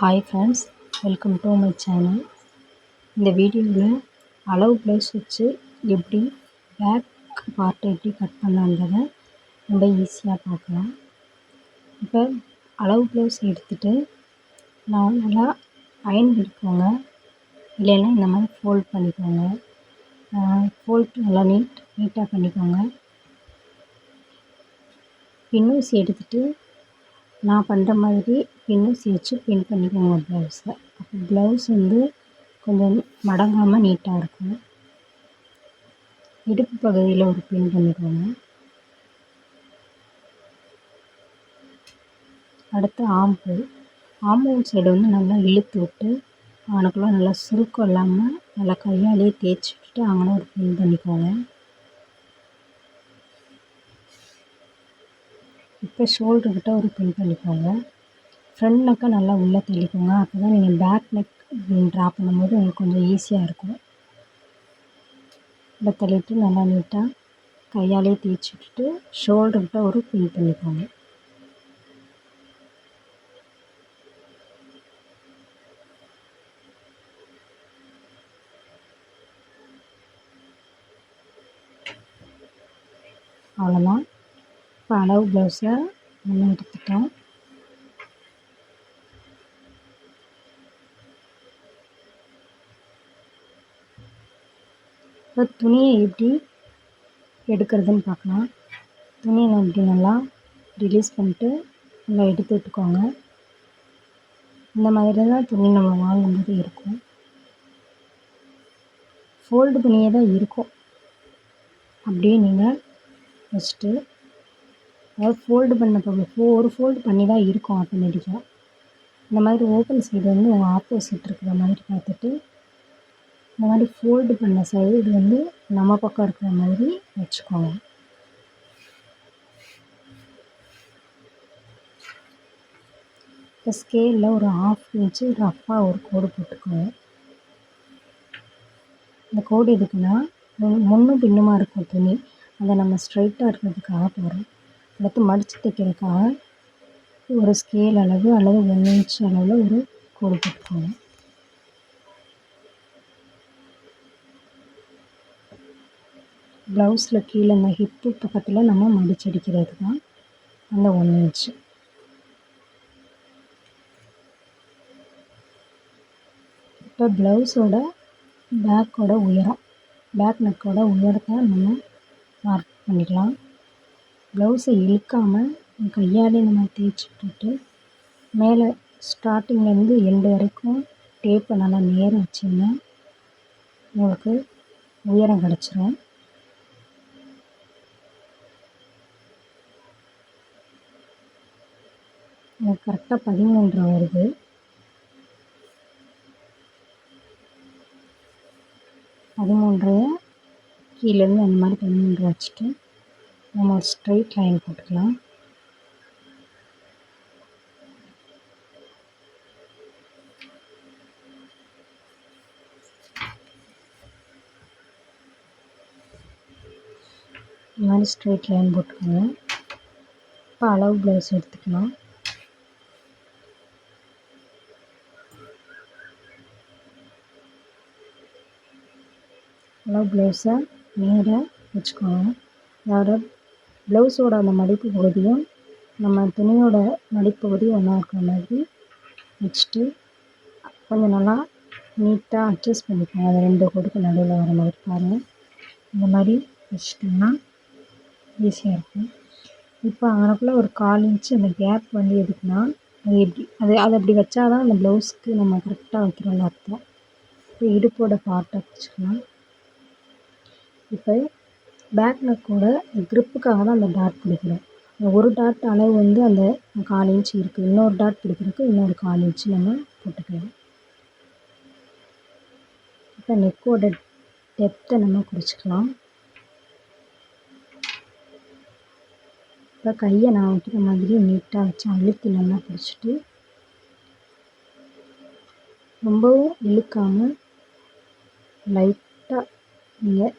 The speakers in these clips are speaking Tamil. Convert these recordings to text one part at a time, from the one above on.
Hi friends welcome to my channel இந்த வீடியோவில் அளவு ப்ளவுஸ் வச்சு எப்படி பேக் பார்ட்டை எப்படி கட் பண்ணலான்றதை ரொம்ப ஈஸியாக பார்க்கலாம். இப்போ அளவு ப்ளவுஸ் எடுத்துகிட்டு நான் நல்லா அயன் பண்ணிக்கோங்க இல்லைன்னா இந்த மாதிரி ஃபோல்ட் பண்ணிக்கோங்க. ஃபோல்ட் நல்லா நீட் நீட்டாக பண்ணிக்கோங்க. பின்னூசி எடுத்துகிட்டு நான் பண்ணுற மாதிரி பின்னூசி சேர்த்து பின் பண்ணிக்கோங்க ப்ளவுஸை அப்போ ப்ளவுஸ் வந்து கொஞ்சம் மடங்காமல் நீட்டாக இருக்கும். இடுப்பு பகுதியில் ஒரு பின் பண்ணிக்கோங்க. அடுத்து ஆம்பூல் ஆம்பூல் சைடு வந்து நல்லா இழுத்து விட்டு அவனுக்குள்ளே நல்லா சுருக்கம் இல்லாமல் நல்லா கையாலேயே தேய்ச்சி விட்டுட்டு அங்கே ஒரு பின் பண்ணிக்கோங்க. இப்போ ஷோல்டர்கிட்ட ஒரு பின் பண்ணிக்கோங்க. ஃப்ரண்ட் நெக்கை நல்லா உள்ளே தள்ளிக்கோங்க. அப்போ தான் நீங்கள் பேக் நெக் ட்ரா பண்ணும்போது உங்களுக்கு கொஞ்சம் ஈஸியாக இருக்கும். உள்ளே தள்ளிட்டு நல்லா நீட்டாக கையாலே தேய்ச்சி விட்டுட்டு ஷோல்டர்கிட்ட ஒரு பின் பண்ணிக்கோங்க. அவ்வளோதான் இப்போ அளவு ப்ளவுஸை நம்ம எடுத்துட்டோம் இப்போ துணியை எப்படி எடுக்கிறதுன்னு பார்க்கலாம். துணியை இப்படி நல்லா ரிலீஸ் பண்ணிட்டு நல்லா எடுத்து விட்டுக்கோங்க. இந்த மாதிரி தான் துணி நம்ம வாங்கும்போது இருக்கும். ஃபோல்டு துணியே தான் இருக்கும். அப்படியே நீங்கள் வச்சுட்டு அதாவது ஃபோல்டு பண்ண ஃபோ ஒரு ஃபோல்டு பண்ணி தான் இருக்கும் ஆட்டோமேட்டிக்காக இந்த மாதிரி ஓப்பன் சைடு வந்து உங்கள் ஆப்போசிட் இருக்கிற மாதிரி பார்த்துட்டு இந்த மாதிரி ஃபோல்டு பண்ண சைடு வந்து நம்ம பக்கம் இருக்கிற மாதிரி வச்சுக்கோங்க. இப்போ ஸ்கேலில் ஒரு ஆஃப் இன்ச்சு ரஃப்பாக ஒரு கோடு போட்டுக்கோங்க. இந்த கோடு எதுக்குன்னா முன்னும் பின்னுமாக இருக்கும் துணி. அதை நம்ம ஸ்ட்ரைட்டாக இருக்கிறதுக்காக போகிறோம் அடுத்து மடித்து தைக்கிறதுக்காக ஒரு ஸ்கேல் அளவு அல்லது ஒன் இன்ச் அளவில் ஒரு கோடு போட்டுக்கோங்க. ப்ளவுஸில் கீழே இந்த ஹிப்பு பக்கத்தில் நம்ம மடிச்சடிக்கிறது தான் அந்த ஒன் இன்ச்சு இப்போ ப்ளவுஸோட பேக்கோட உயரம் பேக் நெக்கோட உயரத்தை நம்ம மார்க் பண்ணிக்கலாம். ப்ளவுஸை இழுக்காமல் கையாலே நம்ம தேய்ச்சி விட்டுட்டு மேலே ஸ்டார்டிங்லேருந்து எண்டு வரைக்கும் டேப்பை நல்லா நேரம் வச்சிங்கன்னா உங்களுக்கு உயரம் கிடச்சிரும். கரெக்டாக பதிமூன்றரை வருது. பதிமூன்றைய கீழேருந்து அந்த மாதிரி பதிமூன்று வச்சுட்டு நம்ம ஒரு ஸ்ட்ரைட் லைன் போட்டுக்கலாம். இந்த மாதிரி ஸ்ட்ரைட் லைன் போட்டுக்கோங்க. இப்போ அளவு ப்ளவுஸ் எடுத்துக்கலாம். அளவு ப்ளவுஸை நேராக வச்சுக்கோங்க. அதோட ப்ளவுஸோட அந்த மடிப்பு பகுதியும் நம்ம துணியோட மடிப்பு பகுதியும் ஒன்றா இருக்கிற மாதிரி வச்சுட்டு கொஞ்சம் நல்லா நீட்டாக அட்ஜஸ்ட் பண்ணிக்கோங்க. அந்த ரெண்டு கொடுக்கு நடுவில் வர மாதிரி பாருங்கள் இந்த மாதிரி வச்சுட்டோம்னா ஈஸியாக இருக்கும். இப்போ அங்கனக்குள்ளே ஒரு கால் இன்ச்சு அந்த கேப் வந்து எதுக்குன்னா அது எப்படி அது அது அப்படி வச்சா தான் அந்த ப்ளவுஸ்க்கு நம்ம கரெக்டாக வைக்கிறோம்ல அர்த்தம். இப்போ இடுப்போட பார்ட்டை வச்சுக்கலாம். இப்போ பேக் நெக்கோட க்ரிப்புக்காக தான் அந்த டாட் பிடிக்கிறோம் ஒரு டாட் அளவு வந்து அந்த கால் இன்ச் இருக்குது இன்னொரு டாட் பிடிக்கிறதுக்கு இன்னொரு கால் இன்ச்சு நம்ம போட்டுக்கலாம். இப்போ நெக்கோட டெப்த்தை நம்ம குறிச்சிக்கலாம் இப்போ கையை நான் வைக்கிற மாதிரி நீட்டாக வச்சு அழுத்தி நல்லா பிடிச்சிட்டு ரொம்பவும் இழுக்காமல் லைட்டாக நீங்கள்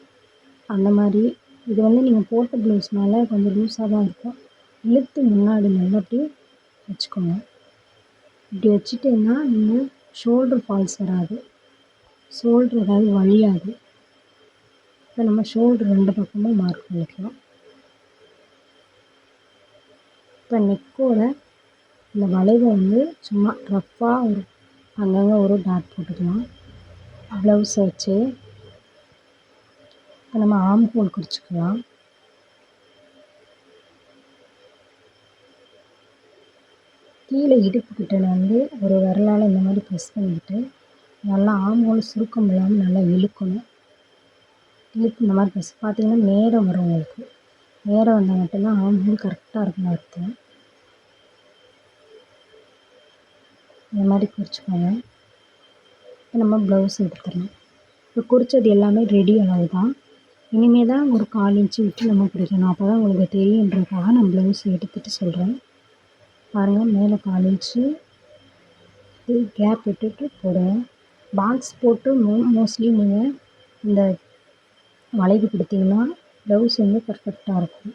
அந்த மாதிரி இது வந்து நீங்கள் போட்ட ப்ளவுஸ்னால கொஞ்சம் லூஸாக தான் இருக்கும். இழுத்து முன்னாடி நல்லா வச்சுக்கோங்க. இப்படி வச்சுட்டிங்கன்னா நீங்கள் ஷோல்ட்ரு ஃபால்ஸ் வராது. ஷோல்ட்ரு ஏதாவது வலியாது இப்போ நம்ம ஷோல்ட்ரு ரெண்டு பக்கமும் மார்க் பண்ணிக்கலாம். இப்போ நெக்கோட இந்த வளைவை வந்து சும்மா ரஃப்பாக ஒரு அங்கங்கே ஒரு டாட் போட்டுக்கலாம். ப்ளவுஸை வச்சு இப்போ நம்ம ஆம் ஹோல் குறிச்சிக்கலாம் கீழே இடுப்புக்கிட்ட வந்து ஒரு விரலால் இந்த மாதிரி ப்ரெஸ் பண்ணிக்கிட்டு நல்லா ஆம் ஹோல் சுருக்கம் இல்லாமல் நல்லா இழுக்கணும். இழுத்து இந்த மாதிரி ப்ரெஸ் பார்த்தீங்கன்னா நேரம் வரும் உங்களுக்கு. நேரம் வந்தால் மட்டும்தான் ஆம் ஹோல் கரெக்டாக இருக்குன்னு அர்த்தம். இந்த மாதிரி குறிச்சிக்கோங்க இப்போ நம்ம ப்ளவுஸ் எடுத்துடலாம். இப்போ குறித்தது எல்லாமே ரெடி அளவு தான் இனிமேல் தான் ஒரு கால் இன்ச்சு விட்டு நம்ம பிடிக்கணும் அப்போ தான் உங்களுக்கு தெரியுன்றதுக்காக நான் ப்ளவுஸ் எடுத்துகிட்டு சொல்கிறேன் பாருங்கள் மேலே கால் இன்ச்சு கேப் விட்டுட்டு போடுவேன் பாக்ஸ் போட்டு மோ மோஸ்ட்லி நீங்கள் இந்த வளைவு கொடுத்தீங்கன்னா ப்ளவுஸ் வந்து பர்ஃபெக்டாக இருக்கும்.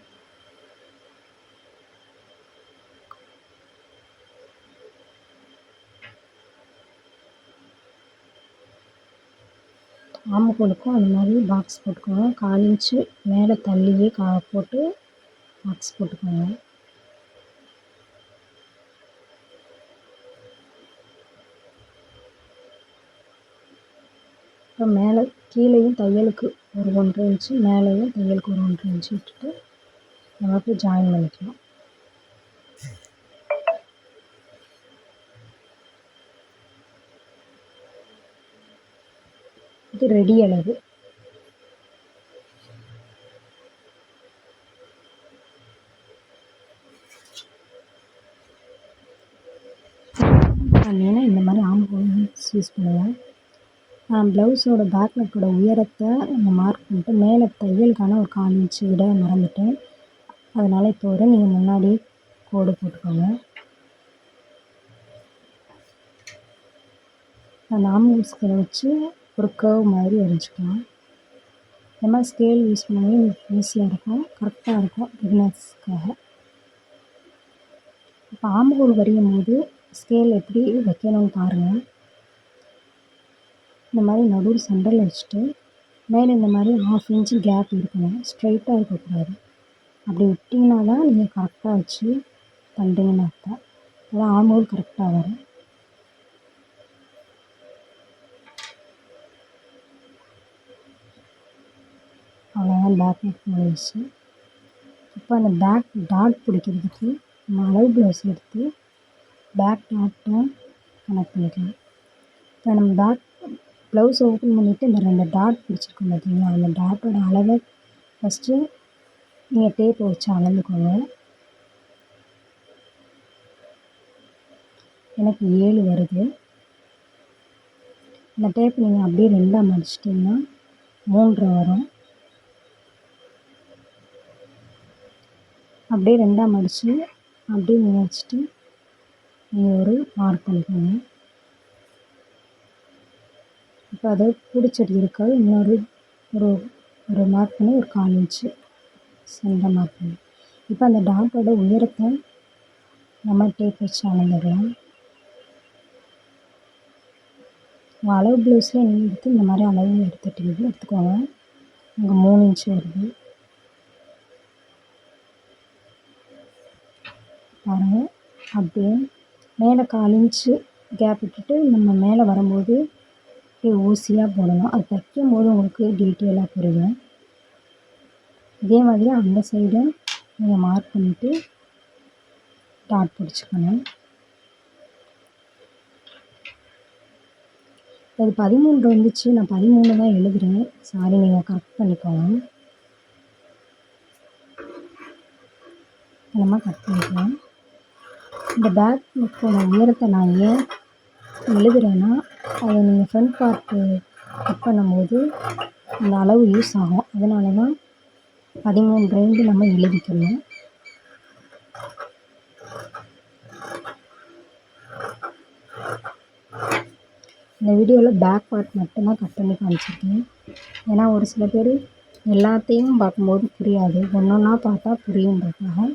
ஆம்ஹோலுக்கும் அந்த மாதிரி பாக்ஸ் போட்டுக்கோங்க. கால் இன்ச்சு மேலே தள்ளியே கா போட்டு பாக்ஸ் போட்டுக்கோங்க. அப்புறம் மேலே கீழேயும் தையலுக்கு ஒரு ஒன்றரை இன்ச்சு மேலேயும் தையலுக்கு ஒரு ஒன்றரை இன்ச்சு விட்டுட்டு நம்ம போய் ஜாயின் பண்ணிக்கலாம். இது ரெடி அளவு. பண்ணிங்கன்னா இந்த மாதிரி ஆம்பூல் யூஸ் பண்ணுவேன். ப்ளவுஸோட பேக் நெக்கோட உயரத்தை நம்ம மார்க் பண்ணிட்டு மேலே தையலுக்கான ஒரு கால் இன்ச்சு விட மறந்துட்டேன். அதனால் இப்போ வர நீங்கள் முன்னாடி கோடு போட்டுக்கோங்க. அந்த ஆம்பூல் வச்சு ஒரு கர்வ் மாதிரி வரைஞ்சிக்கலாம். இந்த மாதிரி ஸ்கேல் யூஸ் பண்ணவே ஈஸியாக இருக்கும். கரெக்டாக இருக்கும். பிகினர்ஸ்க்காக இப்போ ஆம்பூல் வரையும் போது ஸ்கேல் எப்படி வைக்கணும்னு பாருங்கள் இந்த மாதிரி நடுவில் சென்டரில் வச்சுட்டு மேலே இந்த மாதிரி ஹாஃப் இன்ச்சு கேப் இருக்கணும். ஸ்ட்ரைட்டாக இருக்கக்கூடாது. அப்படி விட்டிங்கன்னா தான் நீங்கள் கரெக்டாக வச்சு பண்ணுறீங்கன்னு அர்த்தம். அதான் ஆம்பூல் கரெக்டாக வரும். அவ்வளோதான் பேக் ஒர்க் முடிஞ்சிச்சு இப்போ அந்த பேக் டாட் பிடிக்கிறதுக்கு நம்ம அளவு ப்ளவுஸ் எடுத்து பேக் டாட்டை கனெக்ட் பண்ணிக்கலாம். இப்போ நம்ம டாட் ப்ளவுஸ் ஓப்பன் பண்ணிவிட்டு இந்த ரெண்டு டாட் பிடிச்சிருக்கோம் பார்த்தீங்களா? அந்த டாட்டோட அளவை ஃபஸ்ட்டு நீங்கள் டேப்பை வச்சு அளந்துக்கோங்க. எனக்கு ஏழு வருது. இந்த டேப் நீங்கள் அப்படியே ரெண்டாக மடிச்சிட்டிங்கன்னா மூன்றரை வரும். அப்படியே ரெண்டாக மடித்து அப்படியே நீங்கள் வச்சுட்டு நீங்கள் ஒரு மார்க் பண்ணிக்கோங்க இப்போ அதை பிடிச்சடி இருக்காது. இன்னொரு ஒரு ஒரு மார்க் பண்ணி ஒரு கால் இன்ச்சு சென்டர் மார்க் பண்ணி. இப்போ அந்த டாட்டோட உயரத்தை நம்ம டேப் வச்சு அளந்துடலாம் அளவு ப்ளவுஸில் நீங்கள் எடுத்து இந்த மாதிரி அளவு எடுத்துட்டீங்க எடுத்துக்கோங்க. இங்கே மூணு இன்ச்சு வருது. பாருங்கள் அப்படியே மேலே கால் இன்ச்சு கேப் விட்டுட்டு நம்ம மேலே வரும்போது அப்படியே ஊசியாக போடணும். அது தைக்கும் போது உங்களுக்கு டீட்டெயிலாக புரியும். இதே மாதிரி அந்த சைடும் நீங்கள் மார்க் பண்ணிவிட்டு டாட் பிடிச்சிக்கணும் அது பதிமூன்று வந்துச்சு. நான் பதிமூணு தான் எழுதுகிறேன் சாரி நீங்கள் கரெக்ட் பண்ணிக்கோங்க. நம்ம கட் பண்ணிக்கலாம். இந்த பேக் நெக்கோட உயரத்தை நான் ஏன் எழுதுகிறேன்னா அதை நீங்கள் ஃப்ரண்ட் பார்ட்டு கட் பண்ணும்போது அந்த அளவு யூஸ் ஆகும். அதனால தான் பதிமூணு ரெண்டு நம்ம எழுதிக்கணும் இந்த வீடியோவில் பேக் பார்ட் மட்டும்தான் கட் பண்ணி காமிச்சிருக்கேன். ஏன்னா ஒரு சில பேர் எல்லாத்தையும் பார்க்கும்போது புரியாது. ஒன்று ஒன்றா பார்த்தா புரியுன்றதுக்காக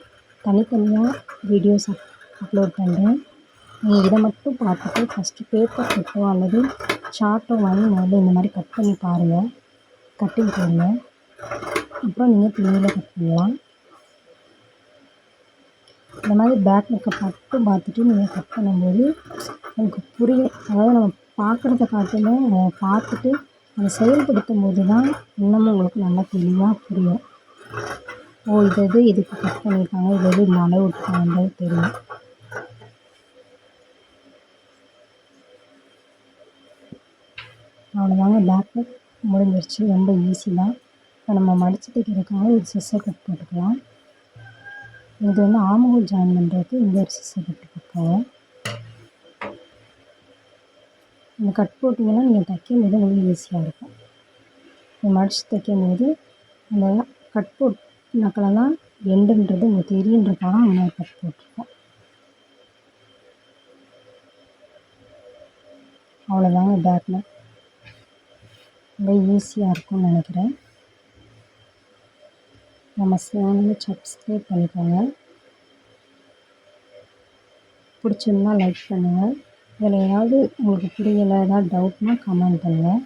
தனித்தனியாக வீடியோஸ் அப் அப்லோட் பண்ணுறேன் நீங்கள் இதை மட்டும் பார்த்துட்டு ஃபஸ்ட்டு பேப்பர் கட்டோ அல்லது சார்ட்டோ வாங்கி முதல்ல இந்த மாதிரி கட் பண்ணி பாருங்கள் கட்டிங் போடுங்க. அப்புறம் நீங்கள் துணியில் கட் பண்ணலாம். இந்த மாதிரி பேக் மேக்கப் மட்டும் பார்த்துட்டு நீங்கள் கட் பண்ணும்போது உங்களுக்கு புரியும். அதாவது நம்ம பார்க்குறத காட்டிலும் பார்த்துட்டு அதை செயல்படுத்தும் போது தான் இன்னமும் உங்களுக்கு நல்லா தெளிவாக புரியும். ஓ இது இது இதுக்கு கட் பண்ணியிருக்காங்க இது இது இந்த அளவு விட்டுருக்காங்கன்றது தெரியும். அவ்வளோதாங்க பேக் மேக் முடிஞ்சிருச்சு. ரொம்ப ஈஸி தான். இப்போ நம்ம மடித்து தைக்கிறதுக்காக ஒரு சிஸ்ஸர் கட் போட்டுக்கலாம். இது வந்து ஆமகூல் ஜாயின் பண்ணுறதுக்கு இந்த ஒரு சிஸ்ஸர் கட் போட்டுக்கோங்க. இந்த கட் போட்டிங்கன்னா நீங்கள் தைக்கும் போது உங்களுக்கு ஈஸியாக இருக்கும். நீங்கள் மடித்து தைக்கும் போது அந்த கட் போட் நக்கலெல்லாம் எண்டுன்றது உங்களுக்கு தெரியுன்றதுக்காக அவங்க கட் போட்டிருக்கோம். அவ்வளோதாங்க பேக் ரொம்ப ஈஸியாக இருக்கும்னு நினைக்கிறேன். நம்ம சேனலை சப்ஸ்கிரைப் பண்ணிக்கோங்க. பிடிச்சிருந்தா லைக் பண்ணுங்கள் இதில் ஏதாவது உங்களுக்கு புரியலை ஏதாவது டவுட்னால் கமெண்ட் பண்ணுங்கள்